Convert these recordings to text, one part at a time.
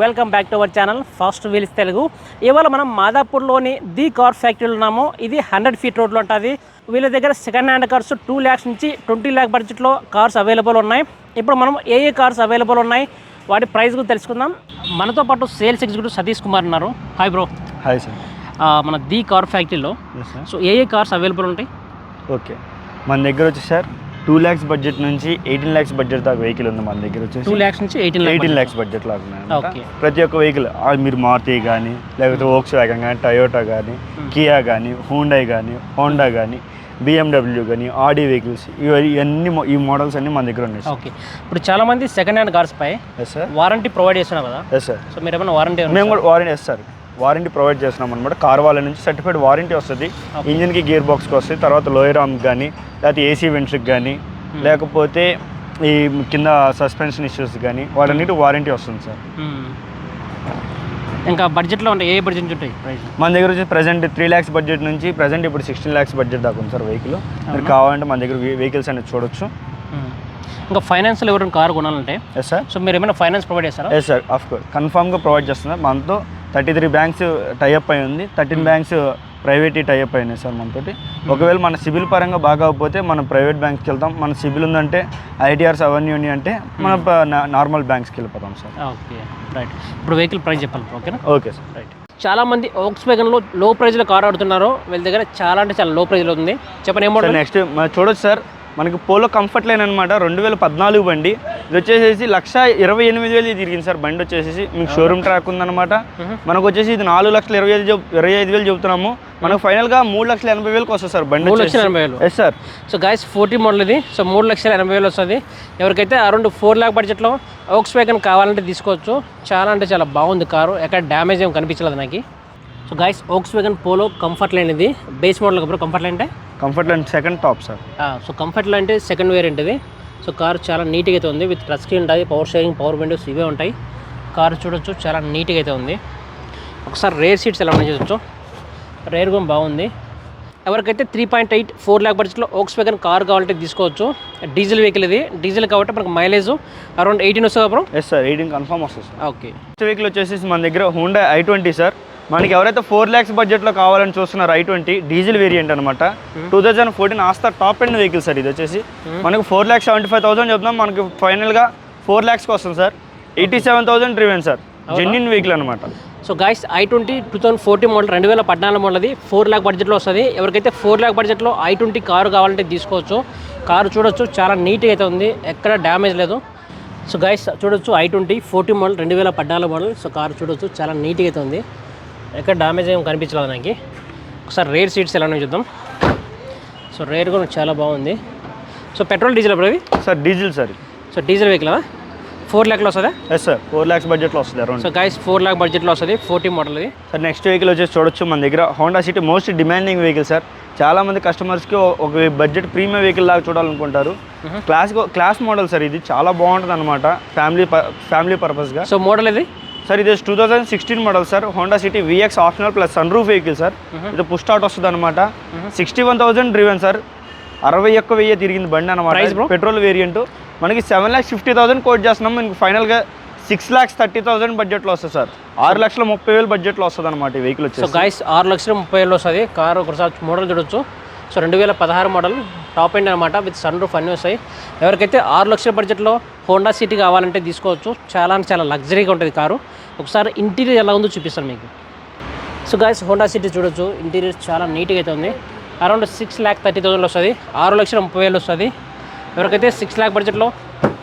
Welcome back to our channel first wheels Telugu. ఇవాళ మనం మాదాపూర్లోని the car ఫ్యాక్టరీలో ఉన్నాము. ఇది హండ్రెడ్ ఫీట్ రోడ్లో ఉంటుంది. వీళ్ళ దగ్గర second hand cars two lakhs నుంచి ట్వంటీ ల్యాక్ బడ్జెట్లో కార్స్ అవైలబుల్ ఉన్నాయి. ఇప్పుడు మనం ఏ ఏ కార్స్ అవైలబుల్ ఉన్నాయి? వాటి ప్రైస్ గురించి తెలుసుకుందాం. మనతో పాటు సేల్స్ ఎగ్జిక్యూటివ్ సతీష్ కుమార్ ఉన్నారు. హాయ్ బ్రో హాయ్ సార్ మన ది కార్ ఫ్యాక్టరీలో సో ఏ ఏ కార్స్ అవైలబుల్ ఉంటాయి? ఓకే మన దగ్గర వచ్చి సార్ టూ ల్యాక్స్ బడ్జెట్ నుంచి ఎయిటీన్ ల్యాక్స్ బడ్జెట్ దాకా వెహికల్ ఉంది మన దగ్గర టూ వచ్చేసి ల్యాక్స్ నుంచి ఎయిటీన్ ఎయిటీన్ ల్యాక్స్ బడ్జెట్ లాగా ఉన్నాయి. ప్రతి ఒక్క వెహికల్ మీరు మారుతి కానీ లేకపోతే ఓక్స్ వ్యాగన్ కానీ టయోటా కానీ కియా కానీ హూండై కానీ హోండా కానీ బిఎండబ్ల్యూ కానీ ఆడి వెహికల్స్ ఇవన్నీ ఈ మోడల్స్ అన్నీ మన దగ్గర ఉన్నాయి ఓకే. ఇప్పుడు చాలా మంది సెకండ్ హ్యాండ్ కార్స్ పై వారంటీ ప్రొవైడ్ చేస్తున్నారు కదా. ఎస్ సార్ సో మీరు ఏమైనా వారంటీ మేము కూడా warranty yes sir. Warranty provide చేస్తున్నాం అనమాట కార్ వాళ్ళ నుంచి సర్టిఫైడ్ వారంటీ వస్తుంది. ఇంజిన్కి గేర్ బాక్స్కి వస్తుంది. తర్వాత లోయర్ ఆర్మ్కి కానీ లేకపోతే ఏసీ వెంట్స్కి కానీ లేకపోతే ఈ కింద సస్పెన్షన్ ఇష్యూస్ కానీ వాటన్నిటి వారంటీ వస్తుంది సార్. ఇంకా బడ్జెట్లో ఉంటాయి ఏ బడ్జెట్ నుంచి ఉంటాయి ప్రైస్? మన దగ్గర వచ్చి ప్రజెంట్ త్రీ ల్యాక్స్ బడ్జెట్ నుంచి ప్రజెంట్ ఇప్పుడు సిక్స్టీన్ ల్యాక్స్ బడ్జెట్ దాకా ఉంది సార్ వెహికల్. మీరు కావాలంటే మన దగ్గర వెహికల్స్ అనేది చూడొచ్చు. ఇంకా ఫైనాన్షియల్ ఎవరైనా కారు కొనాలంటే? ఎస్ సార్ సో మీరు ఏమైనా ఫైనాన్స్ ప్రొవైడ్ చేస్తారా? ఎస్ సార్ ఆఫ్ కోర్స్ కన్ఫామ్గా ప్రొవైడ్ చేస్తున్నారు. మనతో thirty three banks tie up అయి ఉంది. Thirteen banks private tie up అయినాయి సార్ మనతోటి. ఒకవేళ మన సిబిల్ పరంగా బాగా మనం ప్రైవేట్ బ్యాంక్స్కి వెళ్తాం. మన సిబిల్ ఉందంటే ఐటీఆర్స్ అవన్నీ ఉన్నాయి అంటే మన నార్మల్ బ్యాంక్స్కి వెళ్ళిపోతాం సార్. Okay right. ఇప్పుడు వెహికల్ ప్రైస్ చెప్పాలి ఓకేనా? Okay sir. రైట్. చాలా మంది ఓక్స్ వ్యాగన్లో లో ప్రైజ్లో కార్ ఆడుతున్నారు. వీళ్ళ దగ్గర చాలా అంటే చాలా లో ప్రైజ్లో ఉంది. చెప్పండి ఏం సార్ మోడల్ నెక్స్ట్ మనం చూడొచ్చు సార్. మనకి పోలో కంఫర్ట్ లైన్ అనమాట రెండు వేల పద్నాలుగు బండి. ఇది వచ్చేసి లక్ష ఇరవై ఎనిమిది వేలు తిరిగింది సార్ బండి వచ్చేసి మీకు షోరూమ్ ట్రాక్ ఉందన్నమాట. మనకు వచ్చేసి ఇది నాలుగు లక్షల ఇరవై ఐదు ఇరవై ఐదు వేలు చెబుతున్నాము మనకు ఫైనల్గా మూడు లక్షల ఎనభై వేలకు వస్తుంది సార్ బండి మూడు లక్షల ఎనభై వేలు. Yes sir so guys forty model ఇది. సో మూడు లక్షల ఎనభై వేలు వస్తుంది. ఎవరికైతే అరౌండ్ ఫోర్ ల్యాక్ బడ్జెట్లో ఓక్స్ వ్యాగన్ కావాలంటే తీసుకోవచ్చు. చాలా అంటే చాలా బాగుంది కారు. ఎక్కడ డ్యామేజ్ ఏం కనిపించలేదు నాకు. So guys Volkswagen Polo comfortline ఇది బేస్ మోడల్ కాబట్టి కంఫర్ట్ లైన్ అంటే? Comfortline second top sir so comfortline అంటే సెకండ్ వేరియంట్ ఇది సో కార్ చాలా నీట్గా అయితే ఉంది. విత్ టచ్ స్క్రీన్ ఉంటుంది పవర్ షేరింగ్ పవర్ విండోస్ ఇవే ఉంటాయి. కార్ చూడొచ్చు చాలా నీట్గా అయితే ఉంది. ఒకసారి రేర్ సీట్స్ ఎలా ఉన్నాయి చూడొచ్చు. రేర్ కూడా బాగుంది. ఎవరికైతే three point eight four lakh బడ్జెట్లో ఓక్స్ వ్యాగన్ కార్ కావాలంటే తీసుకోవచ్చు. డీజిల్ వెహికల్ ఇది. డీజిల్ కాబట్టి మనకు మైలేజ్ అరౌండ్ ఎయిటీన్ వస్తుంది అప్పుడు ఎస్ సార్ ఎయిటీన్ కన్ఫర్మ్ వస్తుంది సార్ ఓకే నెక్స్ట్ వెహికల్ వచ్చేసి మన దగ్గర హోండా ఐ ట్వంటీ సార్ మనకి ఎవరైతే ఫోర్ ల్యాక్స్ బడ్జెట్లో కావాలని చూస్తున్నారు ఐ ట్వంటీ డీజిల్ వేరియంట్ అనమాట two thousand fourteen ఆస్తా top end vehicle sir ఇది వచ్చేసి. మనకు four lakhs seventy five thousand చెప్తున్నాం. మనకి ఫైనల్గా ఫోర్ ల్యాక్స్కి వస్తుంది sir. Eighty seven thousand driven sir. Genuine vehicle అనమాట so guys I twenty two thousand forty model రెండు వేల పద్నాలుగు మోడల్ అది ఫోర్ ల్యాక్ బడ్జెట్లో వస్తుంది. ఎవరికైతే ఫోర్ ల్యాక్ బడ్జెట్లో ఐ ట్వంటీ కారు కావాలంటే తీసుకోవచ్చు. కారు చూడొచ్చు చాలా నీట్గా అయితే ఉంది. ఎక్కడ డ్యామేజ్ లేదు. సో గాయస్ చూడొచ్చు ఐ ట్వంటీ ఫోర్టీ మోడల్ రెండు వేల పద్నాలుగు మోడల్ సో కారు చూడొచ్చు చాలా నీట్గా అయితే ఉంది. ఎక్కడ డ్యామేజ్ ఏం కనిపించలేదు నాకు. ఒకసారి రేర్ సీట్స్ ఎలా ఉన్నాయో చూద్దాం. సో రేర్ కూడా చాలా బాగుంది. సో పెట్రోల్ డీజిల్ అప్పుడు sir diesel sir so diesel vehicle? Four ల్యాక్లో వస్తుందా? ఎస్ సార్ ఫోర్ ల్యాక్స్ బడ్జెట్లో వస్తుంది around. So guys four lakh బడ్జెట్లో వస్తుంది. ఫోర్టీ మోడల్ ఇది. సార్ నెక్స్ట్ వెహికల్ వచ్చేసి చూడొచ్చు మన దగ్గర. Honda City most demanding vehicle sir చాలా మంది కస్టమర్స్కి ఒక బడ్జెట్ ప్రీమియం వెహికల్ లాగా చూడాలనుకుంటారు. క్లాస్ క్లాస్ మోడల్ సార్ ఇది. చాలా బాగుంటుంది అనమాట ఫ్యామిలీ ఫ్యామిలీ పర్పస్గా సో మోడల్ ఇది సార్ ఇది two thousand sixteen model sir. Honda City VX optional plus sun roof vehicle sir. ఇది పుష్ స్టార్ట్ వస్తుంది అనమాట sixty one thousand driven sir. అరవై ఒక్క వెయ్యి తిరిగింది బండి అనమాట? పెట్రోల్ వేరియంట్ మనకి seven lakhs fifty thousand quote చేస్తున్నాం. మనకి ఫైనల్గా సిక్స్ ల్యాక్స్ థర్టీ థౌసండ్ బడ్జెట్లో వస్తుంది సార్. ఆరు లక్షల ముప్పై వేలు బడ్జెట్లో వస్తుంది అనమాట ఈ వెహికల్ సో వచ్చేసి. గాయస్ ఆరు లక్షల ముప్పై వేలు వస్తుంది. కారు ఒకసారి మోడల్ చూడొచ్చు. సో రెండు వేల పదహారు మోడల్ టాప్ ఎండ్ అనమాట విత్ సన్ రూఫ్ అన్నీ వస్తాయి. ఎవరికైతే ఆరు లక్షల బడ్జెట్లో హోండా సిటీ కావాలంటే తీసుకోవచ్చు. చాలా అంటే చాలా లగ్జరీగా ఉంటుంది కారు. ఒకసారి ఇంటీరియర్ ఎలా ఉందో చూపిస్తాను మీకు. సో గాయస్ హోండా సిటీ చూడొచ్చు. ఇంటీరియర్ చాలా నీట్గా అయితే ఉంది. Around six lakh thirty thousand వస్తుంది. ఆరు లక్షల ముప్పై వేలు వస్తుంది. ఎవరికైతే సిక్స్ ల్యాక్ బడ్జెట్లో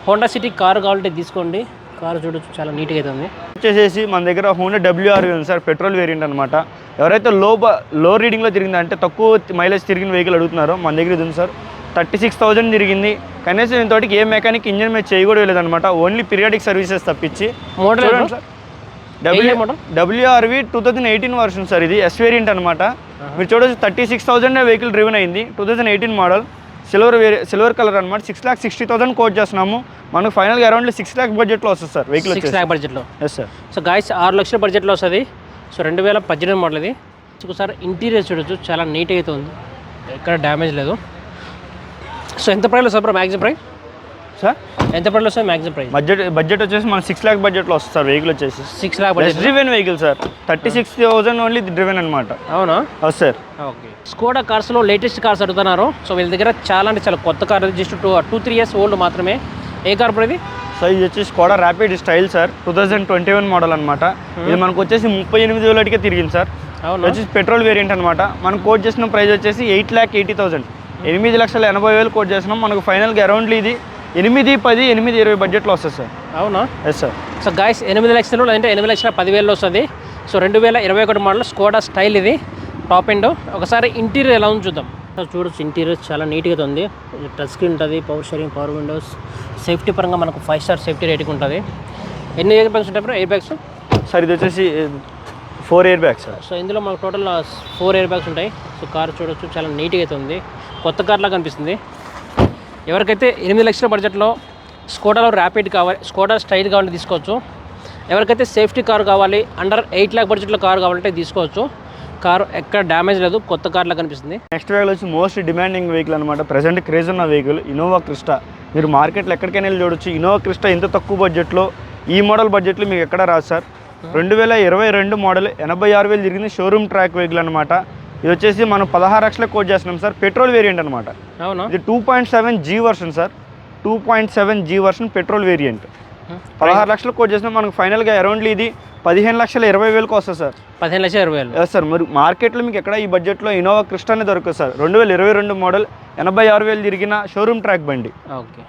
హోండా సిటీ కారు కావాలంటే తీసుకోండి. కారు చూడొచ్చు చాలా నీట్గా అయితే ఉంది. వచ్చేసేసి మన దగ్గర హోండా డబ్ల్యూఆర్ ఉంది సార్ పెట్రోల్ వేరియంట్ అనమాట ఎవరైతే లో బ లో రీడింగ్లో తిరిగింది అంటే తక్కువ మైలేజ్ తిరిగిన వెహికల్ అడుగుతున్నారో మన దగ్గర ఇది ఉంది సార్. థర్టీ సిక్స్ థౌసండ్ తిరిగింది. కనీసం ఇంతటికి ఏ మెకానిక్ ఇంజన్ మీద చేయి కూడా అనమాట ఓన్లీ పీరియాడిక్ సర్వీసెస్ తప్పించి model sir. W? WRV two thousand eighteen version sir ఇది ఎస్ వేరియంట్ అనమాట మీరు చూడొచ్చు thirty six thousand vehicle driven అయింది two thousand eighteen model silver very silver colour అనమాట six lakh sixty thousand quote చేస్తున్నాము. మనకు ఫైనల్గా అరౌండ్ సిక్స్ ల్యాక్ బడ్జెట్లో వస్తుంది సార్ వెహికల్ సిక్స్ ల్యాక్ బడ్జెట్లో ఎస్ సార్ సో గాయస్ ఆరు లక్షల బడ్జెట్లో వస్తుంది. సో రెండు వేల పద్దెనిమిది మోడల్ ఇది. ఒకసారి ఇంటీరియర్ చూడొచ్చు చాలా నీట్గా అయితే ఉంది. ఎక్కడ డ్యామేజ్ లేదు. సో ఎంత price bro maximum price sir? ఎంత ప్రైస్ వస్తుంది మ్యాక్సిమం ప్రైస్? బడ్జెట్ బడ్జెట్ వచ్చేసి మన సిక్స్ ల్యాక్ బడ్జెట్లో వస్తుంది సార్ వెహికల్ వచ్చేసి. Six lakh less driven vehicle sir. Thirty six thousand only driven అనమాట అవునా? అవును సార్. ఓకే. స్కోడా కార్స్లో లేటెస్ట్ కార్స్ అడుగుతున్నారు. సో వీళ్ళ దగ్గర చాలా అంటే చాలా కొత్త car just two two three years old మాత్రమే. ఏ కార్ బ్రో ఇది? సో ఇది వచ్చేసి కూడా Rapid style sir. Two thousand twenty one model అనమాట ఇది మనకు వచ్చేసి ముప్పై ఎనిమిది వేలటికే తిరిగింది సార్. అవునా? వచ్చేసి పెట్రోల్ వేరియంట్ అనమాట మనం కోట్ చేసిన ప్రైస్ వచ్చేసి ఎయిట్ ల్యాక్ ఎయిటీ థౌసండ్ ఎనిమిది లక్షల ఎనభై వేలు కోట్ చేస్తున్నాం. మనకు ఫైనల్గా అరౌండ్లీ ఇది. ఎనిమిది పది ఎనిమిది ఇరవై బడ్జెట్లో వస్తుంది సార్ అవునా? ఎస్ సార్ సో గాయస్ ఎనిమిది లక్షలు లేదంటే ఎనిమిది లక్షల పదివేలు వస్తుంది. సో రెండు వేల ఇరవై ఒకటి మోడల్ స్కోడా స్టైల్ ఇది. టాప్ ఎండ్ ఒకసారి ఇంటీరియర్ ఎలా ఉంది చూద్దాం. చూడొచ్చు ఇంటీరియర్ చాలా నీట్గా ఉంది. టచ్ స్క్రీన్ ఉంటుంది power sharing power windows safety పరంగా మనకు ఫైవ్ స్టార్ సేఫ్టీ రేటింగ్ ఉంటుంది. ఎన్ని ఎయిర్ బ్యాగ్స్ ఉంటాయి ఎయిర్ బ్యాగ్స్ సార్ ఇది వచ్చేసి four air bag sir so ఇందులో మనకు టోటల్ ఫోర్ ఎయిర్ బ్యాగ్స్ ఉంటాయి. సో కార్ చూడొచ్చు చాలా నీట్గా అయితే ఉంది. కొత్త కార్ లాగా కనిపిస్తుంది. ఎవరికైతే ఎనిమిది లక్షల బడ్జెట్లో స్కోడాలో ర్యాపిడ్ కావాలి స్కోడా స్టైల్ కావాలంటే తీసుకోవచ్చు. ఎవరికైతే సేఫ్టీ కార్ కావాలి అండర్ ఎయిట్ ల్యాక్ బడ్జెట్లో కార్ కావాలంటే తీసుకోవచ్చు. కారు ఎక్కడ డ్యామేజ్ లేదు కొత్త కార్లా కనిపిస్తుంది. నెక్స్ట్ వెహికల్ వచ్చి మోస్ట్ డిమాండింగ్ వెహికల్ అనమాట ప్రజెంట్ క్రేజ్ ఉన్న వెహికల్ ఇన్నోవా క్రిస్టా మీరు మార్కెట్లో ఎక్కడికైనా వెళ్ళి చూడొచ్చు. ఇన్నోవా క్రిస్టా ఇంత తక్కువ బడ్జెట్లో ఈ మోడల్ బడ్జెట్లో మీకు ఎక్కడ రాదు సార్ రెండు వేల ఇరవై రెండు మోడల్ ఎనభై ఆరు వేలు తిరిగింది షోరూమ్ ట్రాక్ వెహికల్ అనమాట ఇది వచ్చేసి మనం పదహారు లక్షలకు కోట్ చేస్తున్నాం సార్. పెట్రోల్ వేరియంట్ అనమాట అవునా? ఇది two point seven G version sir. Two point seven G version petrol variant. పదహారు లక్షలకు కోట్ చేసినా మనకు ఫైనల్గా అరౌండ్లీ ఇది పదిహేను లక్షల ఇరవై వేలకు వస్తుంది సార్. పదిహేను లక్షల ఇరవై వేలు. సార్ మరి మార్కెట్లో మీకు ఎక్కడ ఈ బడ్జెట్లో ఇన్నోవా క్రిస్టానే దొరకదు సార్. రెండు వేల ఇరవై రెండు మోడల్ ఎనభై ఆరు వేలు తిరిగిన షోరూమ్ ట్రాక్ బండి. Okay.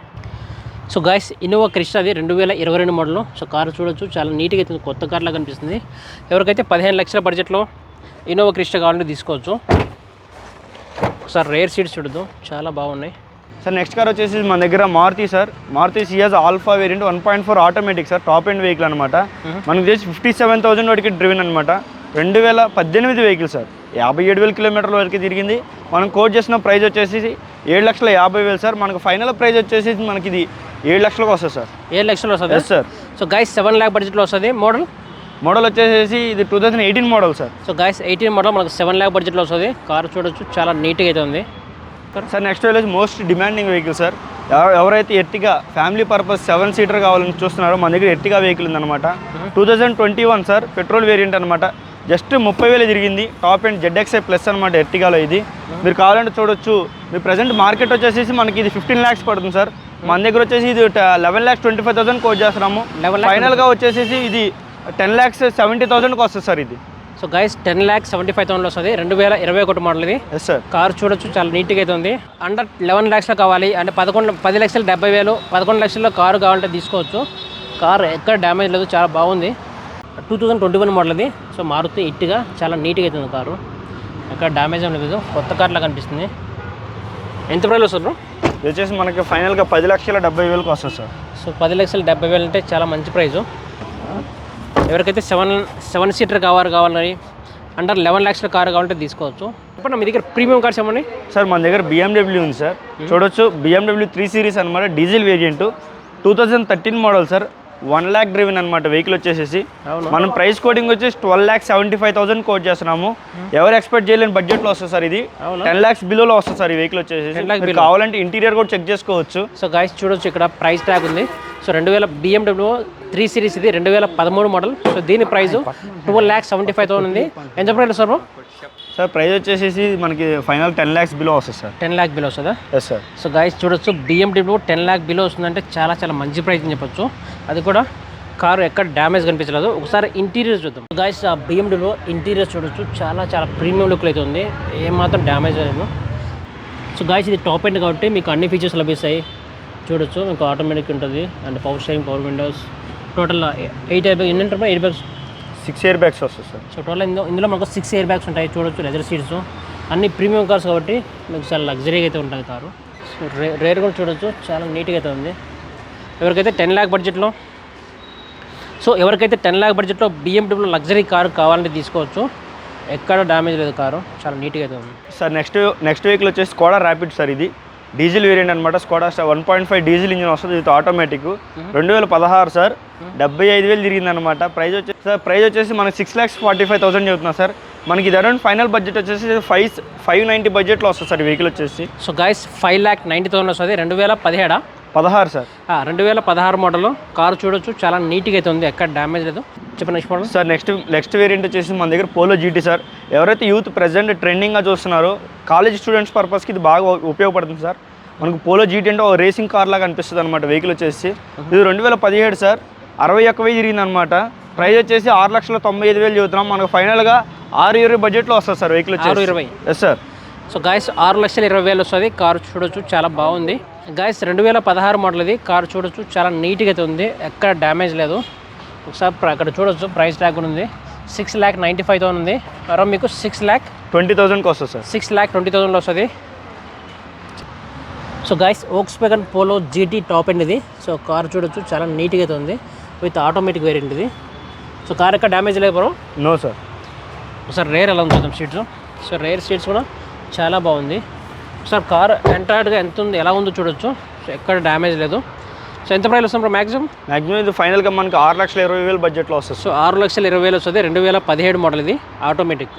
So guys Innova Crysta అది రెండు వేల ఇరవై రెండు మోడల్ సో కారు చూడొచ్చు. చాలా నీట్గా అయితే. కొత్త కార్లా కనిపిస్తుంది. ఎవరికైతే పదిహేను లక్షల బడ్జెట్లో ఇన్నోవా క్రిస్టా కావాలంటే తీసుకోవచ్చు. ఒకసారి రేర్ సీట్స్ చూడదు చాలా బాగున్నాయి. సార్ నెక్స్ట్ కార్ వచ్చేసి మన దగ్గర Maruti sir Maruti Ciaz Alpha variant one point four automatic sir top end vehicle అనమాట మనకి చేసి ఫిఫ్టీ సెవెన్ థౌసండ్ వరకు డ్రివెన్ అనమాట రెండు వేల పద్దెనిమిది వెహికల్ సార్ యాభై ఏడు వేల కిలోమీటర్ల వరకు తిరిగింది. మనం కోట్ చేసిన ప్రైస్ వచ్చేసి ఏడు లక్షల యాభై వేలు సార్ మనకు ఫైనల్ ప్రైస్ వచ్చేసి మనకి ఇది ఏడు లక్షలకు వస్తుంది సార్ ఏడు లక్షలు వస్తుంది? Yes sir so guys seven lakh బడ్జెట్లో వస్తుంది. మోడల్ మోడల్ వచ్చేసి ఇది two thousand eighteen model sir so guys eighteen model మనకు సెవెన్ ల్యాక్ బడ్జెట్లో వస్తుంది. కారు చూడొచ్చు చాలా నీట్గా అయితే ఉంది. సార్ నెక్స్ట్ వచ్చి మోస్ట్ డిమాండింగ్ వెహికల్ సార్ ఎవ- ఎవరైతే Ertiga family purpose seven seater కావాలని చూస్తున్నారో మన దగ్గర ఎర్టిగా వెహికల్ ఉందన్నమాట. Two thousand twenty one sir petrol variant అనమాట జస్ట్ ముప్పై వేలు తిరిగింది. టాప్ అండ్ జెడ్ఎక్స్ఐ ప్లస్ అనమాట ఎర్టిగాలో ఇది. మీరు కావాలంటే చూడొచ్చు. మీ ప్రజెంట్ మార్కెట్ వచ్చేసి మనకి ఇది ఫిఫ్టీన్ ల్యాక్స్ పడుతుంది సార్ మన దగ్గర వచ్చేసి ఇది eleven lakhs twenty five thousand quote చేస్తున్నాము. 11 lakh ఫైనల్గా వచ్చేసి ఇది టెన్ ల్యాక్స్ సెవెంటీ థౌసండ్కి వస్తుంది సార్ ఇది. So guys ten lakh seventy five thousand వస్తుంది. రెండు వేల ఇరవై ఒకటి మోడల్ ఇది ఎస్ సార్ కారు చూడొచ్చు చాలా నీట్గా అయితే ఉంది. అండర్ లెవెన్ ల్యాక్స్లో కావాలి. అంటే పదకొండు పది లక్షలు డెబ్బై వేలు పదకొండు లక్షల్లో కారు కావాలంటే తీసుకోవచ్చు. కారు ఎక్కడ డ్యామేజ్ లేదు చాలా బాగుంది. Two thousand twenty one model ఇది సో మారుతి ఇట్టుగా చాలా నీట్గా అయితే ఉంది కారు. ఎక్కడ డ్యామేజ్ ఏం లేదు. కొత్త కార్లా కనిపిస్తుంది. ఎంత ప్రైస్ వస్తుంది బ్రో? వచ్చేసి మనకి ఫైనల్గా పది లక్షల డెబ్బై వేలకు వస్తుంది సార్ సో పది లక్షలు డెబ్బై వేలు అంటే చాలా మంచి ప్రైజు ఎవరికైతే సెవెన్ సెవెన్ సీటర్ కావాలి కావాలని అండర్ లెవెన్ ల్యాక్స్ల కారు కావాలంటే తీసుకోవచ్చు. ఇప్పుడు మీ దగ్గర ప్రీమియం కార్స్ ఏమన్నాయి? సార్ మన దగ్గర బిఎండబ్ల్యూ ఉంది సార్. చూడొచ్చు బిఎండబ్ల్యూ త్రీ సిరీస్ అనమాట diesel variant. Two thousand thirteen model sir. One lakh driven అనమాట వెహికల్ వచ్చేసి అవును? మనం ప్రైస్ కోడింగ్ వచ్చేసి twelve lakh seventy five thousand quote చేస్తున్నాము ఎవరు ఎక్స్పెక్ట్ చేయలేని బడ్జెట్లో వస్తుంది సార్ ఇది? టెన్ ల్యాక్స్ బిలోలో వస్తుంది సార్ ఈ వెహికల్ వచ్చేసి 10 lakhs మీరు below. కావాలంటే ఇంటీరియర్ కూడా చెక్ చేసుకోవచ్చు. సో గాయస్ చూడొచ్చు ఇక్కడ ప్రైస్ ట్యాగ్ ఉంది. సో రెండు వేల బిఎండబ్ల్యూ త్రీ సిరీస్ ఇది రెండు వేల పదమూడు మోడల్ సో దీని price twelve lakh seventy five thousand ఉంది. ఎంత ప్రైస్ సార్ సార్ ప్రైస్ వచ్చేసి మనకి ఫైనల్ టెన్ ల్యాక్స్ బిలో వస్తుంది సార్. టెన్ ల్యాక్ బిలో వస్తుందా? ఎస్ సార్ సో గాయస్ చూడొచ్చు బిఎండబ్ల్యూ టెన్ ల్యాక్ బిలో వస్తుందంటే చాలా చాలా మంచి ప్రైస్ అని చెప్పొచ్చు. అది కూడా కారు ఎక్కడ డ్యామేజ్ కనిపించలేదు. ఒకసారి ఇంటీరియర్ చూద్దాం. గాయస్ ఆ బిఎండబ్ల్యూ ఇంటీరియర్ చూడొచ్చు. చాలా చాలా ప్రీమియం లుక్లో అయితే ఉంది. ఏమాత్రం డ్యామేజ్ లేదు సో గాయస్ ఇది టాప్ ఎండ్ కాబట్టి మీకు అన్ని ఫీచర్స్ లభిస్తాయి. చూడొచ్చు. మీకు ఆటోమేటిక్ ఉంటుంది. And power steering power windows total eight air bag ఎన్ని ఉంటాయి air bags six air bags వస్తుంది సార్. సో టోటల్ ఇందులో ఇందులో మనకు సిక్స్ ఎయిర్ బ్యాగ్స్ ఉంటాయి. చూడొచ్చు లెదర్ సీట్స్ అన్ని ప్రీమియం కార్స్ కాబట్టి మీకు చాలా లగ్జరీగా అయితే ఉంటుంది కారు సో రే రేర్ కూడా చూడొచ్చు. చాలా నీట్గా అయితే ఉంది. ఎవరికైతే టెన్ ల్యాక్ బడ్జెట్లో సో ఎవరికైతే టెన్ ల్యాక్ బడ్జెట్లో బిఎండబ్ల్యూ లగ్జరీ కారు కావాలంటే తీసుకోవచ్చు. ఎక్కడ డ్యామేజ్ లేదు కారు చాలా నీట్గా అయితే ఉంది. సార్ నెక్స్ట్ నెక్స్ట్ వెహికల్ వచ్చేసి స్కోడా ర్యాపిడ్ సార్ ఇది. డీజిల్ వేరియంట్ అనమాట Skoda one point five diesel engine వస్తుంది. ఇది ఆటోమేటిక్ రెండు వేల పదహారు సార్. డెబ్బై ఐదు వేలు తిరిగింది అనమాట ప్రైస్ వచ్చేసి సార్ ప్రైస్ వచ్చేసి మనకి six lakhs forty five thousand చెబుతున్నా సార్. మనకి ఇది అరౌండ్ ఫైనల్ బడ్జెట్ వచ్చేసి ఫైవ్ ఫైవ్ నైంటీ బడ్జెట్లో వస్తుంది సార్ వెహికల్ వచ్చేసి. So guys five lakh ninety thousand వస్తుంది. రెండు వేల పదిహేడా? పదహారు సార్. రెండు వేల పదహారు మోడల్. కారు చూడొచ్చు. చాలా నీట్గా అయితే ఉంది. ఎక్కడ డ్యామేజ్ లేదు. చెప్పండి next model. Sir next next variant వచ్చేసి మన దగ్గర పోలో జీటీ సార్. ఎవరైతే యూత్ ప్రెసెంట్ ట్రెండింగ్గా చూస్తున్నారో కాలేజ్ స్టూడెంట్స్ పర్పస్కి ఇది బాగా ఉపయోగపడుతుంది సార్. మనకు పోలో జీటీ అంటే ఒక రేసింగ్ కార్ లాగా అనిపిస్తుంది అనమాట వెహికల్ వచ్చేసి. ఇది రెండు వేల పదిహేడు సార్. అరవై ఒక్క వెయ్యి తిరిగింది అనమాట ప్రైస్ వచ్చేసి ఆరు లక్షల తొంభై ఐదు వేలు చెబుతున్నాం. మనకు ఫైనల్గా ఆరు ఇరవై బడ్జెట్లో వస్తుంది సార్ వెహికల్ వచ్చేసి. ఇరవై. Yes sir. సో గాయస్ ఆరు లక్షల ఇరవై వేలు వస్తుంది. కారు చూడొచ్చు. చాలా బాగుంది. గాయస్ రెండు వేల పదహారు మోడల్ ఇది కారు చూడొచ్చు. చాలా నీట్గా అయితే ఉంది. ఎక్కడ డ్యామేజ్ లేదు. ఒకసారి అక్కడ చూడొచ్చు. ప్రైస్ ట్యాగ్ కూడా ఉంది. Six lakh ninety five thousand ఉంది. అరౌండ్ మీకు సిక్స్ ల్యాక్ ట్వంటీ థౌసండ్కి వస్తుంది సార్. సిక్స్ ల్యాక్ ట్వంటీ థౌసండ్లో వస్తుంది. సో గాయస్ ఓక్స్ పెగన్ పోలో జీటీ టాప్ ఎండ్ ఇది. సో కార్ చూడొచ్చు. చాలా నీట్గా అయితే ఉంది. విత్ ఆటోమేటిక్ వేరియంట్ ఇది. సో కార్ ఎక్కడ డ్యామేజ్ లేదు బ్రో? No sir. ఒకసారి రేర్ ఎలా ఉంది చూద్దాం. సీట్స్ సో రేర్ సీట్స్ కూడా చాలా బాగుంది. సార్ కార్ ఎంటైర్డ్గా ఎంత ఉంది? ఎలా ఉందో చూడొచ్చు. సో ఎక్కడ డ్యామేజ్ లేదు. సో ఎంత ప్రైస్ వస్తుంది మ్యాక్సిమం మ్యాక్సిమం ఇది ఫైనల్గా మనకి ఆరు లక్షల ఇరవై వేలు బడ్జెట్లో వస్తుంది సో ఆరు లక్షల ఇరవై వేలు వస్తుంది. రెండు వేల పదిహేడు మోడల్ ఇది. ఆటోమేటిక్.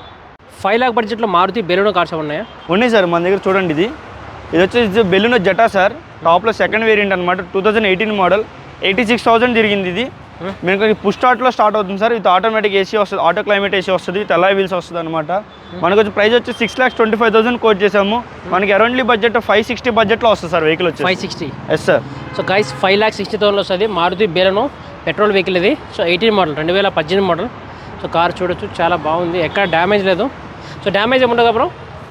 ఫైవ్ లాక్ బడ్జెట్లో మారుతి బెలూనో కార్స్ ఉన్నాయా? ఉన్నాయి సార్ మన దగ్గర చూడండి ఇది. ఇది వచ్చేసి బెలూనో జటా సార్. టాప్లో సెకండ్ వేరియంట్ అనమాట two thousand eighteen model. Eighty six thousand తిరిగింది ఇది. మీకు పుష్ స్టార్ట్లో స్టార్ట్ అవుతుంది సార్. విత్ ఆటోమేటిక్ ఏసీ వస్తుంది ఆటో క్లైమేట్ ఏసీ వస్తుంది అలా వీల్స్ వస్తుంది అనమాట మనకు వచ్చి ప్రైస్ వచ్చి six lakhs twenty five thousand quote చేసాము. మనకి అరౌండ్లీ బడ్జెట్ ఫైవ్ సిక్స్టీ బడ్జెట్లో వస్తుంది సార్ వెహికల్ వచ్చి five sixty yes sir so guys five lakh sixty thousand వస్తుంది. మారుతి బెలూనో పెట్రోల్ వెహికల్ ఇది. సో ఎయిటీన్ మోడల్ రెండు వేల పద్దెనిమిది మోడల్ సో కార్ చూడొచ్చు చాలా బాగుంది. ఎక్కడ డ్యామేజ్ లేదు. సో డ్యామేజ్ ఏముండదు బ్రో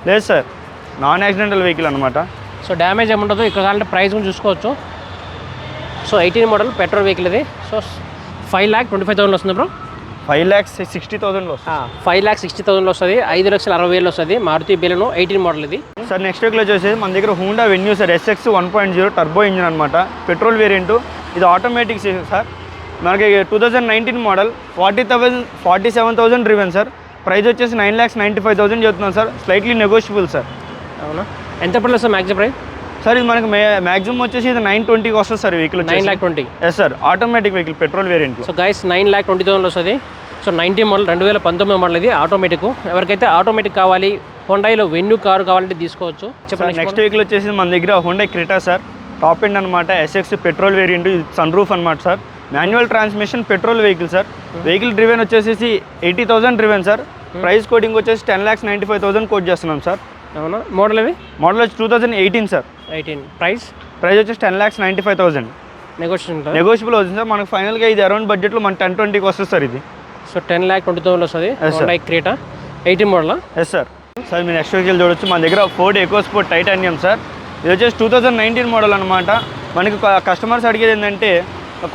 లేదు సార్ నాన్ యాక్సిడెంటల్ వెహికల్ అనమాట సో డ్యామేజ్ ఏముండదు. ఇక్కడ కావాలంటే ప్రైస్ కూడా చూసుకోవచ్చు. So eighteen model petrol vehicle ఇది. So five lakh twenty five thousand వస్తుంది బ్రో? ఫైవ్ ల్యాక్స్ సిక్స్టీ థౌసండ్లో ఫైవ్ ల్యాక్ సిక్స్టీ థౌసండ్లో వస్తుంది. ఐదు లక్షల అరవై వేలు వస్తుంది. మారుతి బెలూనో ఎయిటీన్ మోడల్ ఇది. సార్ నెక్స్ట్ వీక్లో వచ్చేసి మన దగ్గర Hyundai Venue sir SX one point zero turbo engine అనమాట పెట్రోల్ వేరియంట్ ఇది ఆటోమేటిక్ సార్ మనకి two thousand nineteen model forty thousand forty seven thousand driven sir. Price వచ్చేసి nine lakhs ninety five thousand చెప్తున్నాం sir. Slightly negotiable sir. అవునా? ఎంత పడలేదు sir maximum price sir ఇది మనకి మ్యాక్సిమం వచ్చేసి ఇది నైన్ ట్వంటీకి వస్తుంది sir vehicle nine lakh twenty yes sir automatic vehicle petrol variant so guys nine lakh twenty thousand వస్తుంది. సో నైన్టీ మోడల్ రెండు వేల పంతొమ్మిది మోడల్ ఇది ఆటోమేటిక్ ఎవరికైతే ఆటోమేటిక్ కావాలి హోండాయిలో వెన్యూ కారు కావాలంటే తీసుకోవచ్చు. చెప్పండి నెక్స్ట్ వెహికల్ వచ్చేసి మన దగ్గర Honda Creta sir top end అనమాట SX petrol variant sunroof అనమాట sir manual transmission petrol vehicle sir vehicle driven వచ్చేసి eighty thousand driven sir price quoting వచ్చేసి ten lakhs ninety five thousand quote చేస్తున్నాం sir అవునా model ఇది model వచ్చి two thousand eighteen sir. Eighteen. Price? Price వచ్చేసి ten lakhs ninety five thousand ఉంటుంది negotiable అవుతుంది sir. మనకు ఫైనల్గా ఇది అరౌండ్ బడ్జెట్లో మన టెన్ ట్వంటీకి వస్తుంది సార్ ఇది. So ten lakh twenty thousand వస్తుంది. Honda Creta eighteen model? Yes sir sir మీరు నెక్స్ట్ వెహికల్ చూడొచ్చు. మన దగ్గర ఫోర్డ్ ఎకోస్పోర్ట్ టైటానియం సార్. ఇది వచ్చేసి టూ థౌజండ్ నైన్టీన్ మోడల్ అనమాట మనకి కస్టమర్స్ అడిగేది ఏంటంటే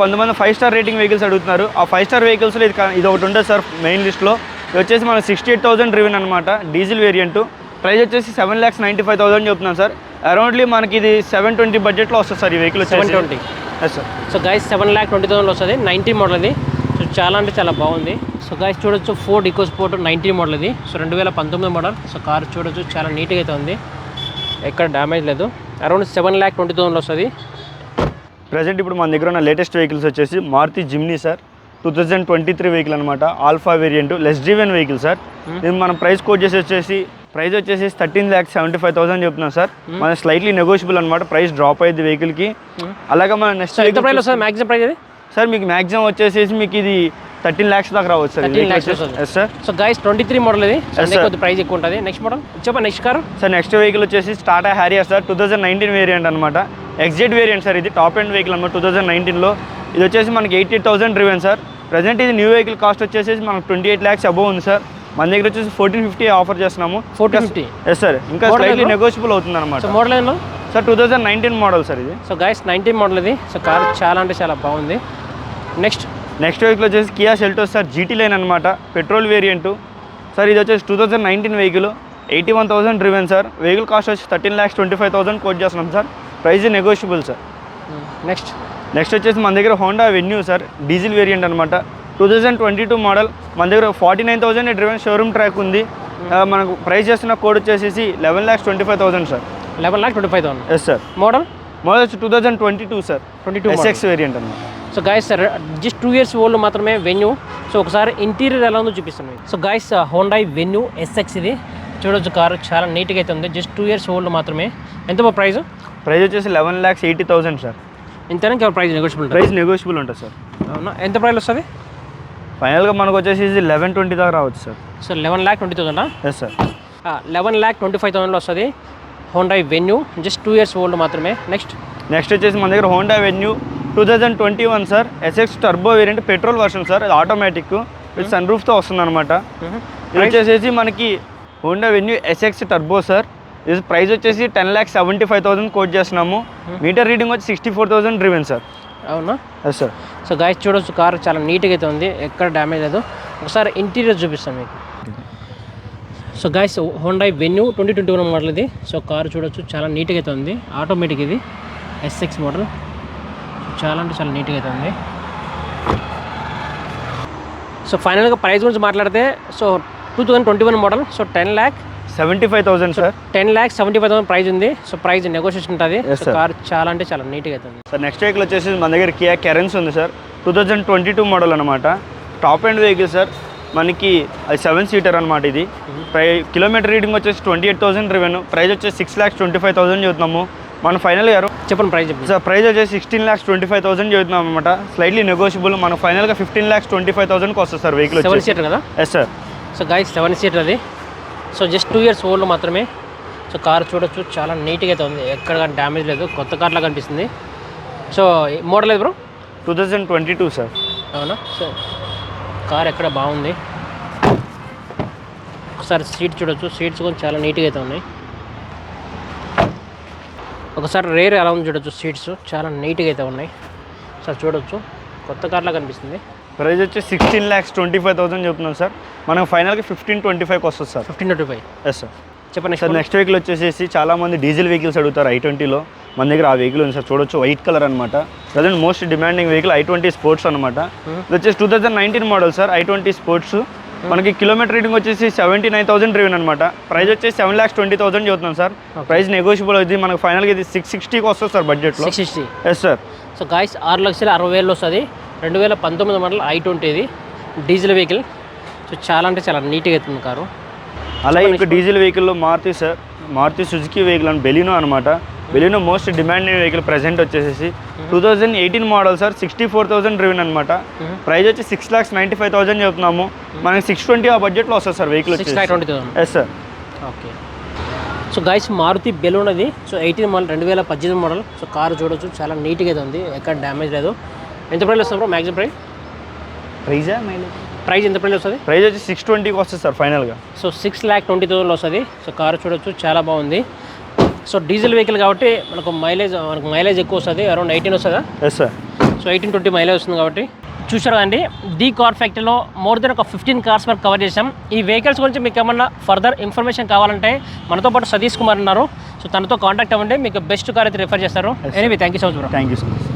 కొంతమంది ఫైవ్ స్టార్ రేటింగ్ వెహికల్స్ అడుగుతున్నారు. ఆ ఫైవ్ స్టార్ వెహికల్స్లో ఇది ఇది ఒకటి ఉంటుంది సార్ మెయిన్ లిస్ట్లో ఇది వచ్చేసి మన సిక్స్టీ ఎయిట్ థౌసండ్ డ్రివెన్ అనమాట డీజిల్ వేరియంట్ ప్రైస్ వచ్చేసి seven lakhs ninety five thousand చెప్తున్నాను సార్. అరౌండ్లీ మనకి ఇది సెవెన్ ట్వంటీ బడ్జెట్లో వస్తుంది సార్ ఈ vehicle seven twenty. Yes sir so guys seven lakh twenty thousand వస్తుంది. నైన్టీ మోడల్ ఇది సో చాలా అంటే చాలా బాగుంది. సో గైస్ చూడొచ్చు Ford EcoSport nineteen model ఇది సో రెండు వేల పంతొమ్మిది మోడల్ సో కార్ చూడొచ్చు చాలా నీట్గా అయితే ఉంది. ఎక్కడ డ్యామేజ్ లేదు. Around seven lakh twenty thousand వస్తుంది. ప్రజెంట్ ఇప్పుడు మన దగ్గర ఉన్న లేటెస్ట్ వెహికల్స్ వచ్చేసి Maruti Jimny sir two thousand twenty three vehicle అనమాట Alpha variant less driven vehicle sir ఇది మనం ప్రైస్ కోట్ చేసి వచ్చేసి ప్రైస్ వచ్చేసి thirteen lakhs seventy five thousand చెప్తున్నాం సార్ మన స్లైట్లీ నెగోషియబుల్ అనమాట ప్రైస్ డ్రాప్ అయ్యింది వెహికల్కి అలాగే మన నెక్స్ట్ మ్యాక్సిమం ప్రైస్ సార్ మీకు మ్యాక్సిమం వచ్చేసి మీకు ఇది థర్టీన్ ల్యాక్స్ దాకా రావచ్చు సార్ 13 lakhs వస్తుంది. Yes sir so guys twenty three model ఇది. కొద్ది ప్రైస్ ఎక్కువ ఉంటుంది. నెక్స్ట్ మోడల్ చెప్పండి next car sir next vehicle వచ్చేసి Tata Harrier sir two thousand nineteen variant అనమాట ఎగ్జిట్ వేరియంట్ సార్ ఇది టాప్ ఎండ్ వెహికల్ అనమాట టూ థౌజండ్ నైన్టీన్లో ఇది వచ్చేసి మనకి eighty thousand driven sir present ఇది న్యూ వెహికల్ కాస్ట్ వచ్చేసి మనకు ట్వంటీ ఎయిట్ ల్యాక్స్ అబోవ్ ఉంది సార్ మన దగ్గర వచ్చేసి ఫోర్టీన్ ఫిఫ్టీ ఆఫర్ చేస్తున్నాము. ఫోర్టీన్ ఫిఫ్టీ ఎస్ సార్ ఇంకా స్లైట్లీ? నెగోషియబుల్ అవుతుంది అనమాట model sir two thousand nineteen model sir ఇది. సో గైస్ నైన్టీన్ మోడల్ ఇది. సో కార్ చాలా అంటే చాలా బాగుంది. నెక్స్ట్ నెక్స్ట్ వెహికల్ వచ్చేసి Kia Seltos sir GT line అనమాట పెట్రోల్ వేరియంట్ సార్ ఇది వచ్చేసి two thousand nineteen vehicle eighty one thousand driven sir vehicle cost వచ్చి thirteen lakhs twenty five thousand quote చేస్తున్నాం sir price negotiable sir next next వచ్చేసి మన దగ్గర Honda Venue sir diesel variant అనమాట two thousand twenty two model మన దగ్గర forty nine thousand driven showroom track ఉంది. ఆ, మనకు ప్రైస్ చేస్తున్న కోడ్ వచ్చేసి eleven lakhs twenty five thousand sir. Eleven lakh twenty five thousand yes sir model model వచ్చి two thousand twenty two sir twenty two SX variant అనమాట so guys sir just two years old మాత్రమే Venue so ఒకసారి interior ఎలా ఉందో చూపిస్తాను మీకు. So guys Hyundai Venue SX ఇది. చూడొచ్చు కారు చాలా నీట్గా అయితే ఉంది. జస్ట్ టూ ఇయర్స్ ఓల్డ్ మాత్రమే. ఎంత ప్రైస్ ప్రైస్ వచ్చేసి eleven lakhs eighty thousand sir. ఇంతనే? ప్రైస్ నెగోషియబుల్ ప్రైస్ నెగోషియబుల్ ఉంటుంది సార్. అవునా? ఎంత ప్రైస్ వస్తుంది? ఫైనల్గా మనకు వచ్చేసి లెవెన్ ట్వంటీ దాకా రావచ్చు sir. So eleven lakh twenty థౌసండా yes sir eleven lakh twenty five థౌసండ్లో వస్తుంది Honda Venue just two years old మాత్రమే. నెక్స్ట్ నెక్స్ట్ వచ్చేసి మన దగ్గర Honda Venue two thousand twenty one sir SX turbo variant petrol version sir అది automatic with sun రూఫ్తో వస్తుంది అనమాట ఇది వచ్చేసి మనకి Honda Venue SX turbo sir ఇది ప్రైస్ వచ్చేసి ten lakh seventy five thousand quote చేస్తున్నాము మీటర్ రీడింగ్ వచ్చి sixty four thousand driven sir అవునా? ఎస్ సార్ సో గాయస్ చూడొచ్చు కార్ చాలా నీట్గా అయితే ఉంది. ఎక్కడ డ్యామేజ్ లేదు. ఒకసారి ఇంటీరియర్ చూపిస్తాను మీకు. So guys Honda Venue twenty twenty one model ఇది. సో కార్ చూడొచ్చు చాలా నీట్గా అయితే ఉంది. ఆటోమేటిక్ ఇది. ఎస్ సిక్స్ మోడల్ చాలా అంటే చాలా నీట్గా అయితే ఉంది. సో ఫైనల్గా ప్రైస్ గురించి మాట్లాడితే so two thousand twenty one model so ten lakh seventy five thousand sir ten lakh seventy five thousand price ఉంది. సో ప్రైస్ నెగోషియేషన్ ఉంటుంది. కార్ చాలా అంటే చాలా నీట్గా అయితే ఉంది సార్ నెక్స్ట్ వెహికల్ వచ్చేసి మన దగ్గర కియా కెరెన్స్ ఉంది sir two thousand twenty two model అనమాట టాప్ అండ్ వెహికల్ సార్ మనకి అది సెవెన్ సీటర్ అనమాట ఇది. ప్రై కిలోమీటర్ రీడింగ్ వచ్చేసి twenty eight thousand revenue price వచ్చేసి six lakhs twenty five thousand చెబుతున్నాము. మన ఫైనల్ గారు చెప్పండి ప్రైస్ చెప్పండి. సార్ ప్రైస్ వచ్చేసి sixteen lakhs twenty five thousand చెబుతున్నాం అనమాట స్లైట్లీ నెగోషియబుల్ మన ఫైనల్గా ఫిఫ్టీన్ ల్యాక్స్ ట్వంటీ ఫైవ్ థౌసండ్కి వస్తుంది సార్ వెహికల్ సెవెన్ సీటర్ కదా? Yes sir so guys seven seater అది. So just two years old మాత్రమే. సో కార్ చూడొచ్చు చాలా నీట్గా అయితే ఉంది. ఎక్కడ కానీ డ్యామేజ్ లేదు కొత్త కార్లా కనిపిస్తుంది సో మోడల్ లేదు bro? Two thousand twenty two sir. అవునా? సో కార్ ఎక్కడ బాగుంది? ఒకసారి సీట్ చూడొచ్చు. సీట్స్ కూడా చాలా నీట్గా అయితే ఉన్నాయి. ఒకసారి రేర్ ఎలా ఉంది చూడొచ్చు. సీట్స్ చాలా నీట్గా అయితే ఉన్నాయి. సార్ చూడొచ్చు. కొత్త కార్లా కనిపిస్తుంది ప్రైస్ వచ్చేసి sixteen lakhs twenty five thousand చెప్తున్నాం సార్. మనం ఫైనల్గా ఫిఫ్టీన్ ట్వంటీ ఫైవ్కి వస్తుంది sir. Fifteen twenty five yes sir చెప్పండి సార్ నెక్స్ట్ వెహికల్ వచ్చేసి చాలా మంది డీజిల్ వెహికల్స్ అడుగుతారు ఐ ట్వంటీలో మన దగ్గర ఆ వెహికల్ ఉంది సార్ చూడొచ్చు వైట్ కలర్ అనమాట present most demanding vehicle I twenty sports అనమాట ఇది వచ్చేసి two thousand nineteen model sir I twenty sports మనకి కిలోమీటర్ రీడింగ్ వచ్చేసి సెవెంటీ నైన్ థౌసండ్ డ్రివెన్ అనమాట ప్రైస్ వచ్చేసి సెవెన్ ల్యాక్స్ ట్వంటీ థౌసండ్ చెబుతున్నాం సార్ ప్రైస్ నెగోషియబుల్ అవుతుంది మనకి ఫైనల్గా ఇది సిక్స్ సిక్స్టీకి వస్తుంది సార్ బడ్జెట్లో six sixty yes sir so guys ఆరు లక్షల అరవై వేలు వస్తుంది. రెండు వేల పంతొమ్మిది మోడల్ ఐ ట్వంటీ ఇది. Diesel vehicle. సో చాలా అంటే చాలా నీట్గా అవుతుంది కారు. అలాగే ఇంకా డీజిల్ వెహికల్లో Maruti sir Maruti Suzuki vehicle అని బెలినో అనమాట Baleno most demanding vehicle present వచ్చేసి two thousand eighteen model sir sixty four thousand driven అనమాట ప్రైస్ వచ్చి six lakhs ninety five thousand చెప్తున్నాము మనకి సిక్స్ ట్వంటీ ఆ బడ్జెట్లో వస్తుంది sir vehicle thousand yes sir okay so guys Maruti Baleno అది. So eighteen model రెండు వేల పద్దెనిమిది మోడల్ సో కారు చూడొచ్చు. చాలా నీట్గా అయితే ఉంది. ఎక్కడ డ్యామేజ్ లేదు. ఎంత ప్రైస్ వస్తుంది బ్రో? Maximum price? ప్రైజా ప్రైస్ ఎంత ప్రైస్ వస్తుంది? ప్రైస్ వచ్చి సిక్స్ ట్వంటీకి వస్తుంది సార్ ఫైనల్గా. సో సిక్స్ ల్యాక్ ట్వంటీ థౌసండ్లో వస్తుంది. సో కారు చూడొచ్చు చాలా బాగుంది. సో డీజిల్ వెహికల్ కాబట్టి మనకు మైలేజ్ మనకు మైలేజ్ ఎక్కువ వస్తుంది అరౌండ్ ఎయిటీన్ వస్తుందా? Yes sir so eighteen twenty mileage వస్తుంది కాబట్టి. చూసారు కదండి ది కార్ ఫ్యాక్టరీలో మోర్ దెన్ ఒక ఫిఫ్టీన్ కార్స్ వరకు కవర్ చేసాం ఈ వెహికల్స్ గురించి మీకు ఏమన్నా ఫర్దర్ ఇన్ఫర్మేషన్ కావాలంటే మనతో పాటు సతీష్ కుమార్ ఉన్నారు. సో తనతో కాంటాక్ట్ అవ్వండి మీకు బెస్ట్ కార్ అయితే రిఫర్ చేస్తారు. Anyway thank you so much thank you so much